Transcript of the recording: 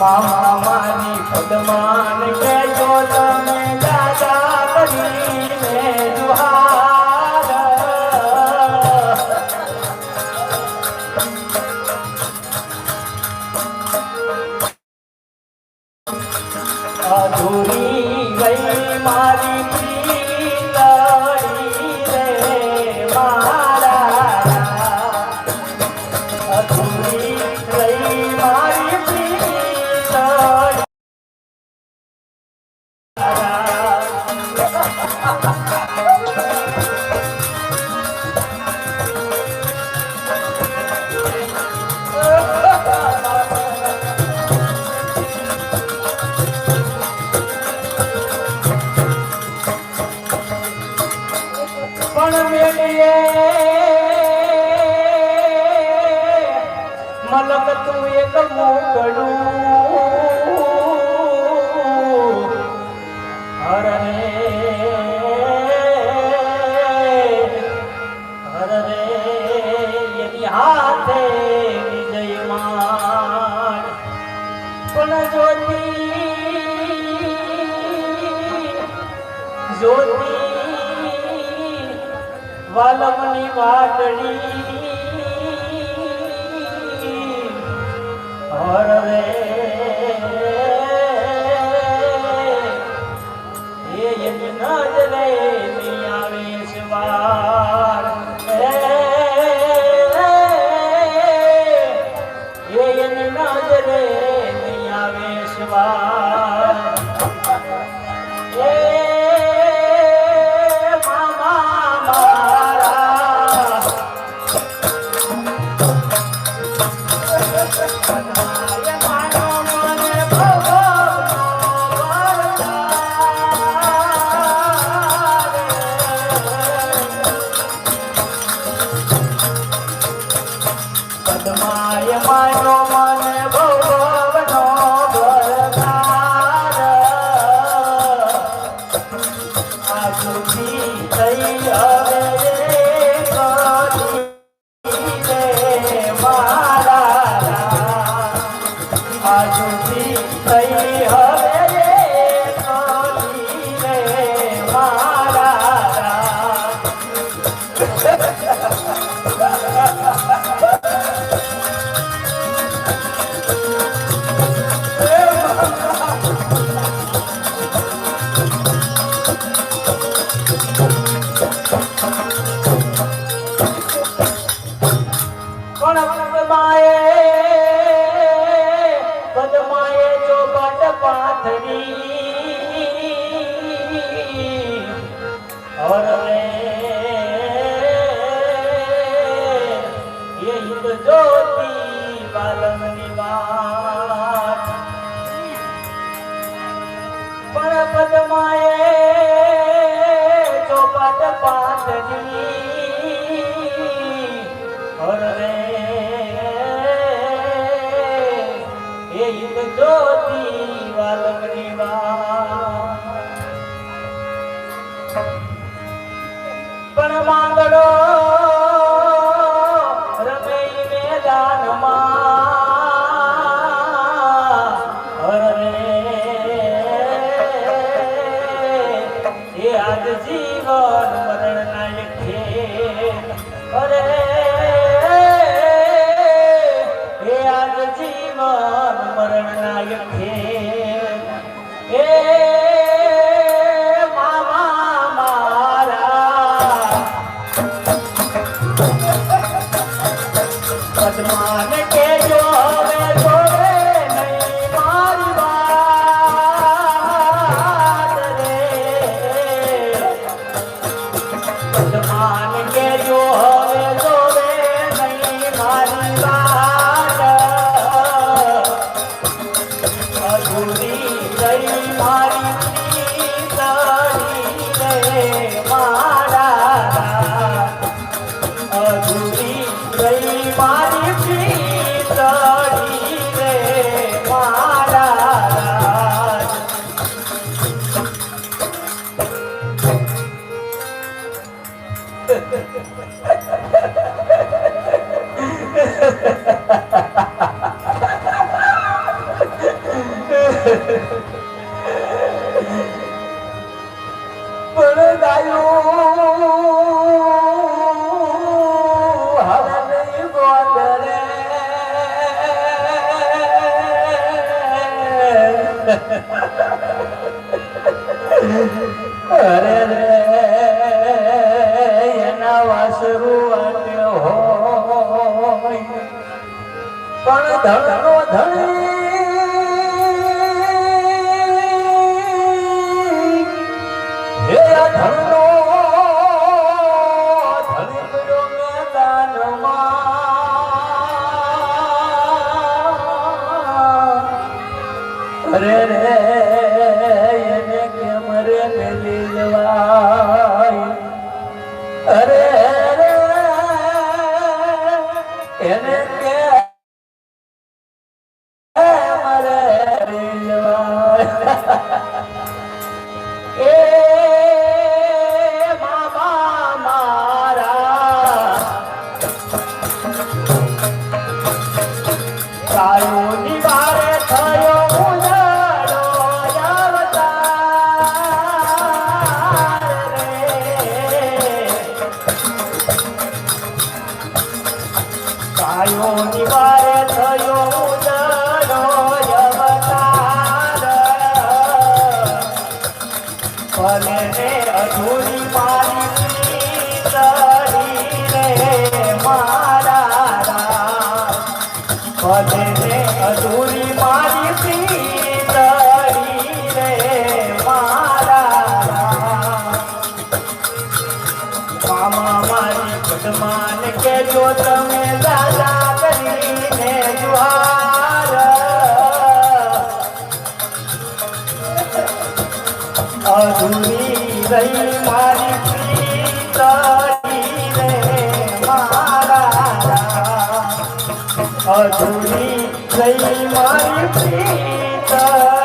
મામા મારી પદમાન કે મલક તું એક મોકડું હર રે હર રે એની હાથે વિજય માન પણ જ્યોતિ જ્યોતિ વાલમની વાટડી પદ્માય માનો મને પણ પદ્માએ પદ્માએ જો બટ પાથરી. હર રે એ હિત જ્યોતિ બાલમની વાત. પણ પદ્માએ પણ માંગડો રમે મેદાનમાં ભગવાન કે જોવે જોવે નહીં મારી વાત રે. ભગવાન કે જોવે જોવે નહીં મારી વાત. અધૂરી ગઈ મારી મારા. અધૂરી ગઈ મારી ધણનો ધણી હે આ ધણનો ધણી પડ્યો મેદાનમાં અરે રે એને કેમ રે મેલી જવાય અરે રે એને કેમ કાયોની વારે થયો ઉજાડો અવતાર. ભલે અધૂરી મારી ગઢમાન કે જો તમે દાદા કરીને જુહાર. અધૂરી રહી મારી પ્રીતરી રે મારા અધૂરી રહી મારી પ્રીતરી